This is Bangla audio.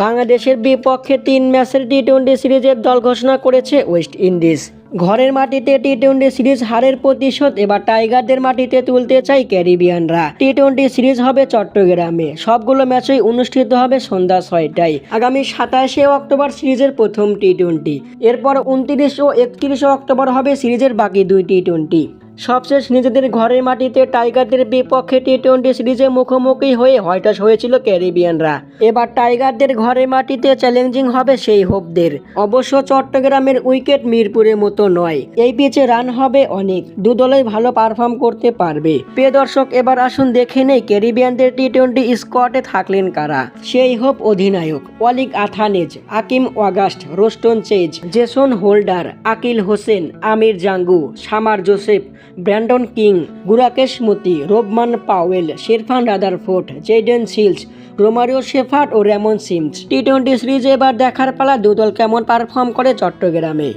বাংলাদেশের বিপক্ষে তিন ম্যাচের টি টোয়েন্টি সিরিজের দল ঘোষণা করেছে ওয়েস্ট ইন্ডিজ। ঘরের মাটিতে টি টোয়েন্টি সিরিজ হারের প্রতিশোধ, এবার টাইগারদের মাটিতে তুলতে চাই ক্যারিবিয়ানরা। টি টোয়েন্টি সিরিজ হবে চট্টগ্রামে। সবগুলো ম্যাচই অনুষ্ঠিত হবে সন্ধ্যা ছয়টায়। আগামী সাতাশে অক্টোবর সিরিজের প্রথম টি টোয়েন্টি এরপর উনত্রিশ ও একত্রিশে অক্টোবর হবে সিরিজের বাকি দুই টি টোয়েন্টি সবশেষ নিজেদের ঘরের মাটিতে টাইগারদের বিপক্ষে টি টোয়েন্টি সিরিজে মুখোমুখি হয়ে হয়টাস হয়েছিল ক্যারিবিয়ানরা। এবার টাইগারদের ঘরের মাটিতে চ্যালেঞ্জিং হবে সেই হোপদের। অবশ্য চট্টগ্রামের উইকেট মিরপুরের মতো নয়। এই পিচে রান হবে অনেক। দু দলই ভালো পারফর্ম করতে পারবে। প্রিয় দর্শক, এবার আসুন দেখে নেই ক্যারিবিয়ানদের টি টোয়েন্টি স্কোয়াডে থাকলেন কারা। সেই হোপ অধিনায়ক Alick Athanaze Akeem Auguste Roston Chase, Jason Holder, Akeal Hosein, Amir Jangoo, Shamar Joseph Brandon King, Gudakesh Motie, Rovman Powell, Sherfane Rutherford Jayden Seales Romario Shepherd ও রেমন সিমস। টি টোয়েন্টি সিরিজে এবার দেখার পালা দুদল কেমন পারফর্ম করে চট্টগ্রামে।